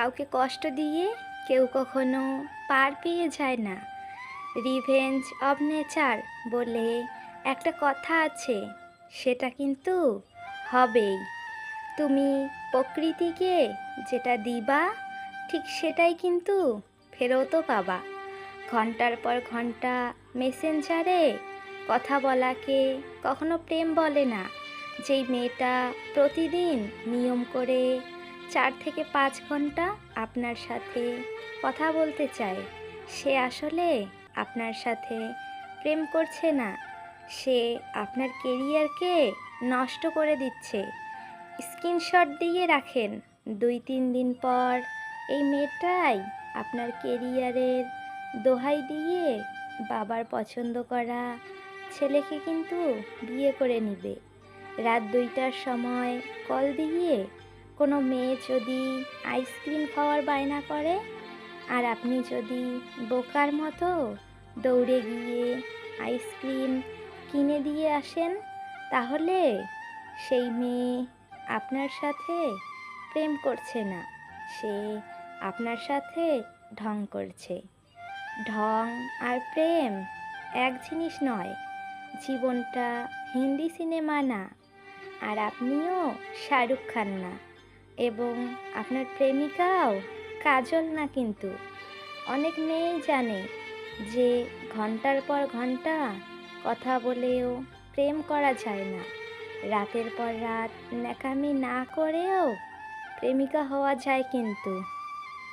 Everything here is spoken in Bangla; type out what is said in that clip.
কাউকে কষ্ট দিয়ে কেউ কখনো পার পেয়ে যায় না। রিভেঞ্জ অব নেচার বলে একটা কথা আছে, সেটা কিন্তু হবেই। তুমি প্রকৃতিকে যেটা দিবা, ঠিক সেটাই কিন্তু ফেরতও পাবা। ঘণ্টার পর ঘণ্টা মেসেঞ্জারে কথা বলাকে কখনো প্রেম বলে না। যেই মেয়েটা প্রতিদিন নিয়ম করে চার থেকে পাঁচ ঘণ্টা আপনার সাথে কথা বলতে চায়। সে আসলে আপনার সাথে প্রেম করছে না। সে আপনার কেরিয়ারকে নষ্ট করে দিচ্ছে। স্ক্রিনশট দিয়ে রাখেন। দুই, তিন দিন পর এই মেয়েটাই আপনার কেরিয়ারের দোহাই দিয়ে বাবার পছন্দ করা ছেলেকে কিন্তু বিয়ে করে নিবে। রাত দুইটার সময় কল দিয়ে কোনো মেয়ে যদি আইসক্রিম খাওয়ার বায়না করে, আর আপনি যদি বোকার মতো দৌড়ে গিয়ে আইসক্রিম কিনে দিয়ে আসেন, তাহলে সেই মেয়ে আপনার সাথে প্রেম করছে না। সে আপনার সাথে ঢং করছে। ঢং আর প্রেম এক জিনিস নয়, জীবনটা হিন্দি সিনেমা না। আর আপনিও শাহরুখ খান না। এবং আপনার প্রেমিকাও কাজল না কিন্তু। অনেক মেয়েই জানে যে ঘণ্টার পর ঘণ্টা কথা বলেও প্রেম করা যায় না। রাতের পর রাত ন্যাকামি না করেও প্রেমিকা হওয়া যায় কিন্তু।